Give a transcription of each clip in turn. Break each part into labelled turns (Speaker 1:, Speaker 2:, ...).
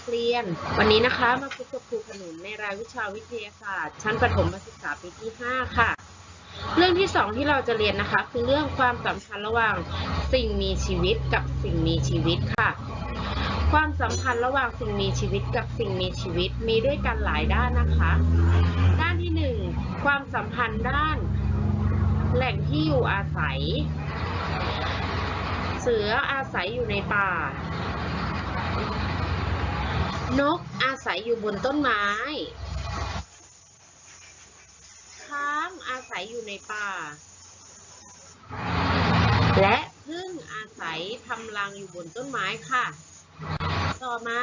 Speaker 1: นักเรียน วันนี้นะคะมาพบกับครูขนุนในรายวิชาวิทยาศาสตร์ ชั้นประถมศึกษาปีที่ 5 ค่ะ เรื่องที่ 2 ที่เราจะเรียนนะคะ คือเรื่องความสัมพันธ์ระหว่างสิ่งมีชีวิตกับสิ่งมีชีวิตค่ะ ความสัมพันธ์ระหว่างสิ่งมีชีวิตกับสิ่งมีชีวิตมีด้วยกันหลายด้านนะคะ ด้านที่ 1 ความสัมพันธ์ด้าน แหล่งที่อยู่อาศัย เสืออาศัยอยู่ในป่า นกอาศัยอยู่บนต้นไม้ ช้างอาศัยอยู่ในป่า และพึ่งอาศัยทำรังอยู่บนต้นไม้ค่ะ ต่อมา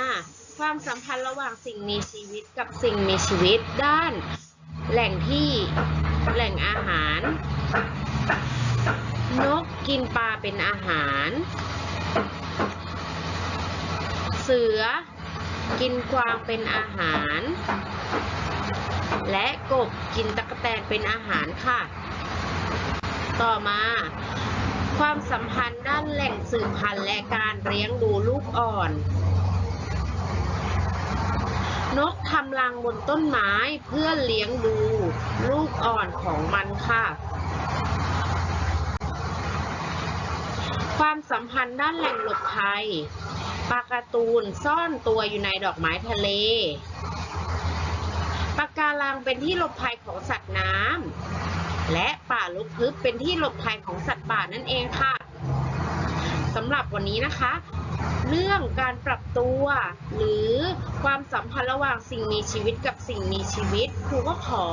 Speaker 1: ความสัมพันธ์ระหว่างสิ่งมีชีวิตกับสิ่งมีชีวิตด้าน แหล่งที่แหล่งอาหาร นกกินปลาเป็นอาหาร เสือ กินกวางเป็นอาหาร และกบกินตะกแตนเป็นอาหารค่ะ ต่อมา ความสัมพันธ์ด้านแหล่งสืบพันธุ์และการเลี้ยงดูลูกอ่อน นกทำรังบนต้นไม้เพื่อเลี้ยงดูลูกอ่อนของมันค่ะความสัมพันธ์ด้านแหล่งหลบภัย ปลาการ์ตูนซ่อนตัวอยู่ในดอกไม้ทะเล ปะการังเป็นที่หลบภัยของสัตว์น้ำ และป่าลุกทึบเป็นที่หลบภัยของสัตว์ป่านั่นเองค่ะสำหรับวันนี้นะคะ เรื่องการปรับตัว หรือความสัมพันธ์ระหว่างสิ่งมีชีวิตกับสิ่งมีชีวิต ครูก็ขอ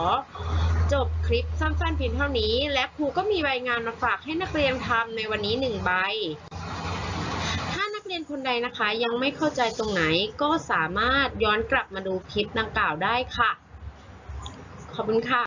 Speaker 1: จบคลิปสั้นๆเพียงเท่านี้ และครูก็มีใบงานมาฝากให้นักเรียนทำในวันนี้หนึ่งใบ รียนคนใดนะคะ ยังไม่เข้าใจตรงไหนก็สามารถย้อนกลับมาดูคลิปดังกล่าวได้ค่ะ ขอบคุณค่ะ